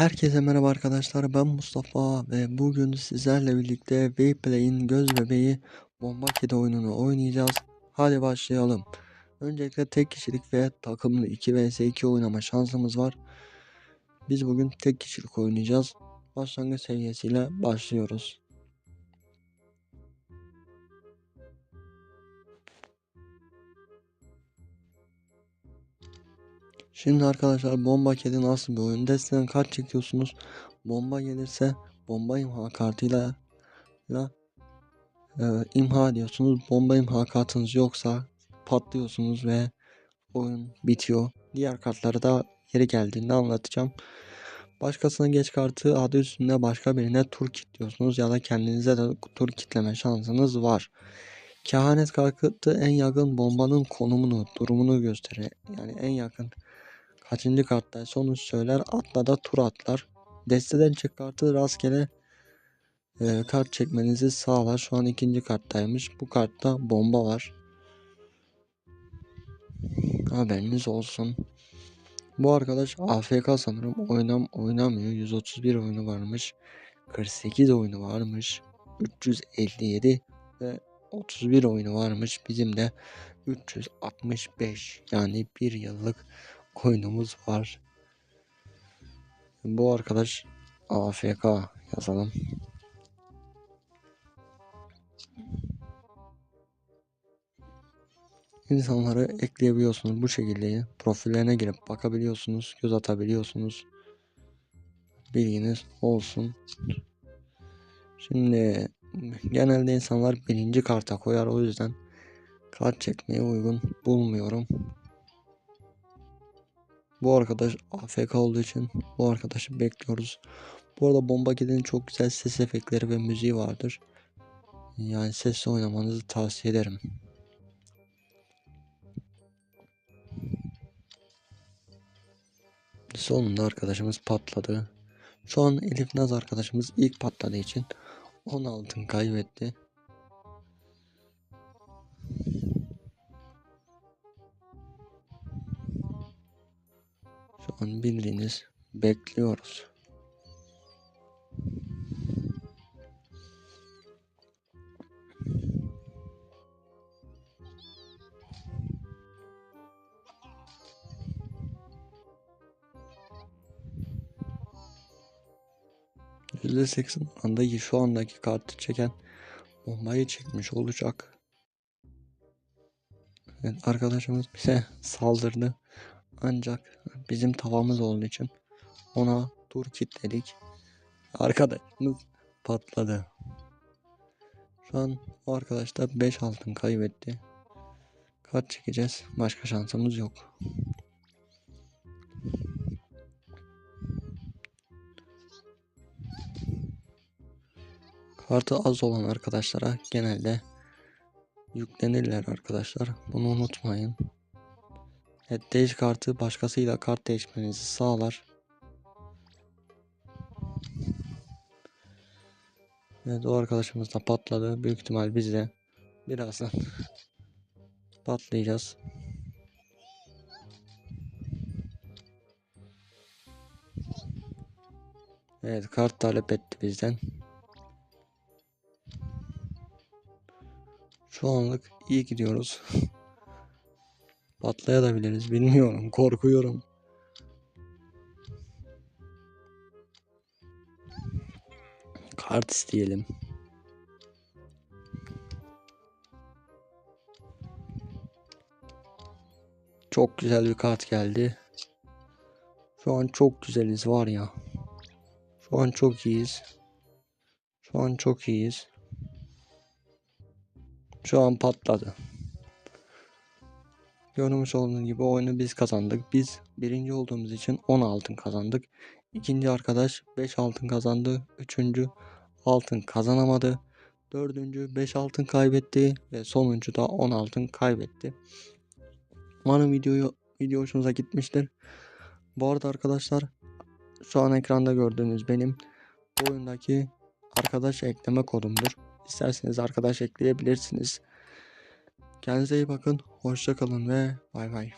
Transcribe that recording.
Herkese merhaba arkadaşlar ben Mustafa ve bugün sizlerle birlikte Beyplay'in göz bebeği Bomba Kedi oyununu oynayacağız. Hadi başlayalım. Öncelikle tek kişilik ve takımlı 2 vs 2 oynama şansımız var. Biz bugün tek kişilik oynayacağız. Başlangıç seviyesiyle başlıyoruz. Şimdi arkadaşlar bomba kedi nasıl bir oyun? Desteden kart çekiyorsunuz. Bomba gelirse bomba imha kartıyla la, e, imha diyorsunuz. Bomba imha kartınız yoksa patlıyorsunuz ve oyun bitiyor. Diğer kartları da yeri geldiğinde anlatacağım. Başkasına geç kartı adı üstünde başka birine tur kilitliyorsunuz ya da kendinize de tur kitleme şansınız var. Kehanet kartı en yakın bombanın konumunu, durumunu gösterir. Yani en yakın kaçıncı kartta sonuç söyler atla da tur atlar. Desteden çek kartı rastgele e, kart çekmenizi sağlar. Şu an ikinci karttaymış. Bu kartta bomba var. Haberiniz olsun. Bu arkadaş AFK sanırım oynam oynamıyor. 131 oyunu varmış. 48 oyunu varmış. 357 ve 31 oyunu varmış. Bizim de 365 yani bir yıllık oyunumuz var. Bu arkadaş AFK yazalım. İnsanları ekleyebiliyorsunuz bu şekilde. Profillerine girip bakabiliyorsunuz, göz atabiliyorsunuz. Bilginiz olsun. Şimdi genelde insanlar birinci karta koyar o yüzden kart çekmeye uygun bulmuyorum. Bu arkadaş AFK olduğu için bu arkadaşı bekliyoruz. Bu arada Bomba Kedi'nin çok güzel ses efektleri ve müziği vardır. Yani sesle oynamanızı tavsiye ederim. Sonunda arkadaşımız patladı. Şu an Elif Naz arkadaşımız ilk patladığı için 10 altın kaybetti. An bildiğiniz bekliyoruz. %80 andaki şu andaki kartı çeken bombayı çekmiş olacak. Evet, arkadaşımız bize saldırdı. Ancak bizim tavamız olduğu için ona tur kitledik. Arkadaşımız patladı. Şu an o arkadaş da 5 altın kaybetti. Kart çekeceğiz. Başka şansımız yok. Kartı az olan arkadaşlara genelde yüklenirler arkadaşlar. Bunu unutmayın. Evet değiş kartı başkasıyla kart değişmenizi sağlar. Evet o arkadaşımız da patladı. Büyük ihtimal biz de birazdan patlayacağız. Evet kart talep etti bizden. Şu anlık iyi gidiyoruz. Patlayabiliriz bilmiyorum korkuyorum. Kart isteyelim. Çok güzel bir kart geldi. Şu an çok güzeliz var ya. Şu an çok iyiyiz. Şu an çok iyiyiz. Şu an patladı. Görmüş olduğunuz gibi oyunu biz kazandık. Biz birinci olduğumuz için 10 altın kazandık. İkinci arkadaş 5 altın kazandı. Üçüncü altın kazanamadı. Dördüncü 5 altın kaybetti. Ve sonuncu da 10 altın kaybetti. Umarım videoyu, video hoşunuza gitmiştir. Bu arada arkadaşlar şu an ekranda gördüğünüz benim bu oyundaki arkadaş ekleme kodumdur. İsterseniz arkadaş ekleyebilirsiniz. Kendinize iyi bakın. Hoşça kalın ve bay bay.